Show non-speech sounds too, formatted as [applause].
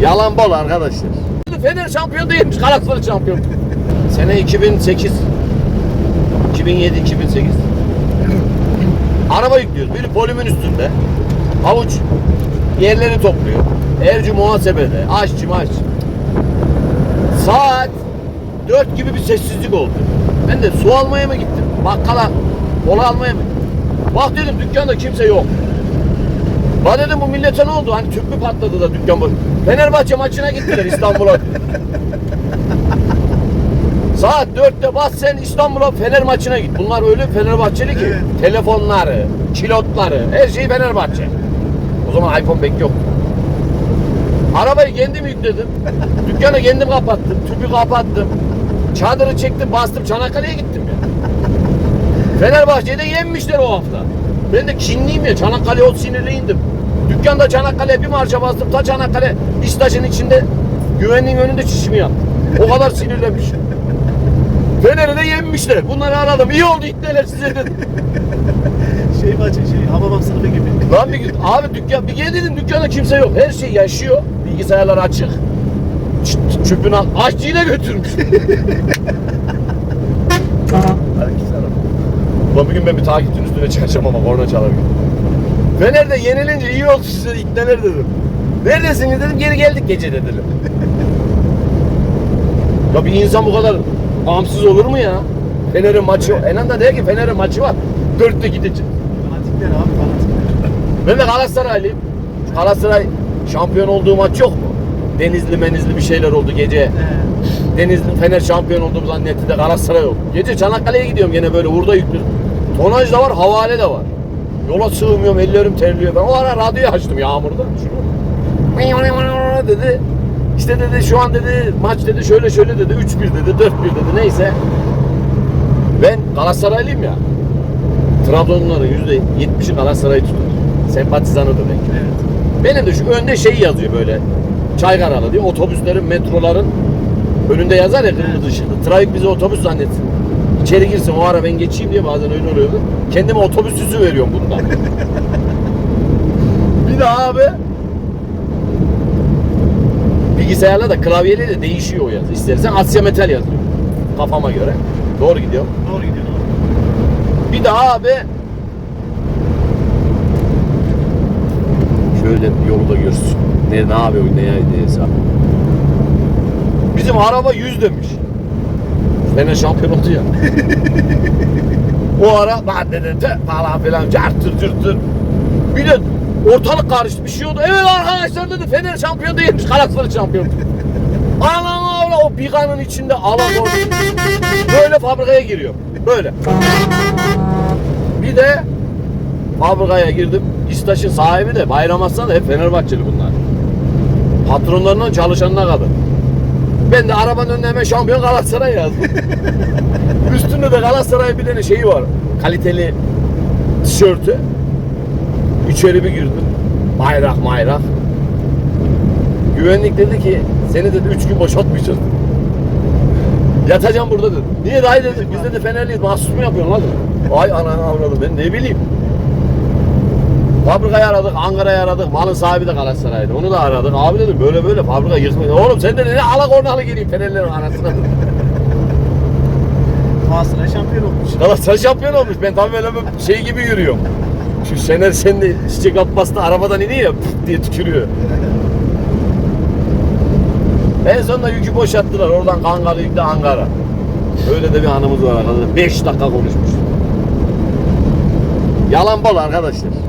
Yalan bol arkadaşlar. Fener şampiyon değilmiş. Galatasaray şampiyon. [laughs] Sene 2008. 2007 2008. Araba yüklüyoruz. Biri polimin üstünde. Havuç yerleri topluyor. Ercü muhasebede. Aşçı maç. Saat 4 gibi bir sessizlik oldu. Ben de su almaya mı gittim? Bakkala kola almaya mı gittim? Bak dedim dükkanda kimse yok. Bak dedim bu millete ne oldu? Hani tüp mü patladı da dükkan boş. Fenerbahçe maçına gittiler İstanbul'a. [laughs] Saat 4'te bas sen İstanbul'a Fener maçına git. Bunlar öyle Fenerbahçeli ki. Evet. Telefonları, kilotları, her şey Fenerbahçe. O zaman iPhone pek yok. Arabayı kendim yükledim. Dükkanı kendim kapattım. Tüpü kapattım. Çadırı çektim bastım Çanakkale'ye gittim ya. Fenerbahçe'de yenmişler o hafta. Ben de kinliyim ya Çanakkale o sinirli indim. Dükkanda Çanakkale'ye bir marşa bastım. Ta Çanakkale İstaş'ın içinde güvenliğin önünde çişimi yaptım. O kadar sinirlenmiş. [laughs] Fener'i de yenmişler. Bunları aradım. İyi oldu itneler size dedim. [laughs] Şey maçı şey Hababam sınıfı gibi. Lan bir gün abi dükkan bir gel dedim dükkanda kimse yok. Her şey yaşıyor. Bilgisayarlar açık. Çöpünü al. Aşçıyla götürmüş. [laughs] Ulan bir gün ben bir takipçinin üstüne çıkacağım ama korna çalar gibi. Fener'de yenilince iyi oldu size ikneler dedim. Neredesiniz dedim geri geldik gece dediler. [laughs] ya bir insan bu kadar bağımsız olur mu ya? Fener'in maçı En anda der ki Fener'in maçı var. Dörtte gidecek. Fanatikler abi fanatikler. Ben de Galatasaraylıyım. Galatasaray şampiyon olduğu maç yok mu? Denizli menizli bir şeyler oldu gece. He. Denizli Fener şampiyon olduğumu zannetti de Galatasaray yok. Gece Çanakkale'ye gidiyorum gene böyle hurda yüklü. Tonaj da var, havale de var. Yola sığmıyorum, ellerim terliyor. Ben o ara radyoyu açtım yağmurda. Şunu. [laughs] dedi. İşte dedi şu an dedi maç dedi şöyle şöyle dedi 3-1 dedi 4-1 dedi neyse. Ben Galatasaraylıyım ya. Trabzonluların %70'i Galatasaray'ı tutar. Sempatizanıdır belki. Evet. Benim de şu önde şey yazıyor böyle. Çaykaralı diye otobüslerin, metroların önünde yazar ya kırmızı ışıklı. Trafik bizi otobüs zannetsin. İçeri girsin o ara ben geçeyim diye bazen öyle oluyordu. Kendime otobüs süsü veriyorum bundan. [laughs] bir de abi bilgisayarla da klavyeyle de değişiyor o yazı. İstersen Asya Metal yazıyor. Kafama göre. Doğru gidiyor. Doğru gidiyor doğru. Bir daha abi şöyle yolu da görsün. Ne ne yapıyor ne ne hesap. Bizim araba 100 demiş. Fener şampiyon oldu ya. [laughs] o ara ben dedim falan filan cartır cırtır. Bir de ortalık karıştı bir şey oldu. Evet arkadaşlar dedi Fener şampiyon değilmiş. Galatasaray şampiyon. [laughs] Anam avla o biganın içinde alan oldu. Böyle fabrikaya giriyor. Böyle. Bir de fabrikaya girdim. İstaş'ın sahibi de Bayram Aslan da hep Fenerbahçeli bunlar. Patronlarından çalışanına kadar. Ben de arabanın önüne hemen şampiyon Galatasaray yazdım. [laughs] Üstünde de Galatasaray bir tane şeyi var. Kaliteli tişörtü. İçeri bir girdim. Bayrak mayrak. Güvenlik dedi ki seni dedi üç gün boşaltmayacağız. Yatacağım burada dedi. Niye dayı dedi. Biz dedi Fenerliyiz. Mahsus mu yapıyorsun lan? dedi. Ay ananı avradım ben ne bileyim. Fabrikayı aradık, Ankara'yı aradık. Malın sahibi de Galatasaray'dı. Onu da aradık. Abi dedim böyle böyle fabrika yıkmayın. Oğlum sen de ne alak ornalı geleyim Fenerlerin arasına. [laughs] Galatasaray şampiyon olmuş. Galatasaray şampiyon olmuş. Ben tam böyle bir şey gibi yürüyorum. Şu Şener sen de çiçek atmasında arabadan iniyor ya pıt diye tükürüyor. En sonunda yükü boşalttılar. Oradan Kangalı yükle Ankara. Öyle de bir anımız var arkadaşlar. 5 dakika konuşmuş. Yalan bol arkadaşlar.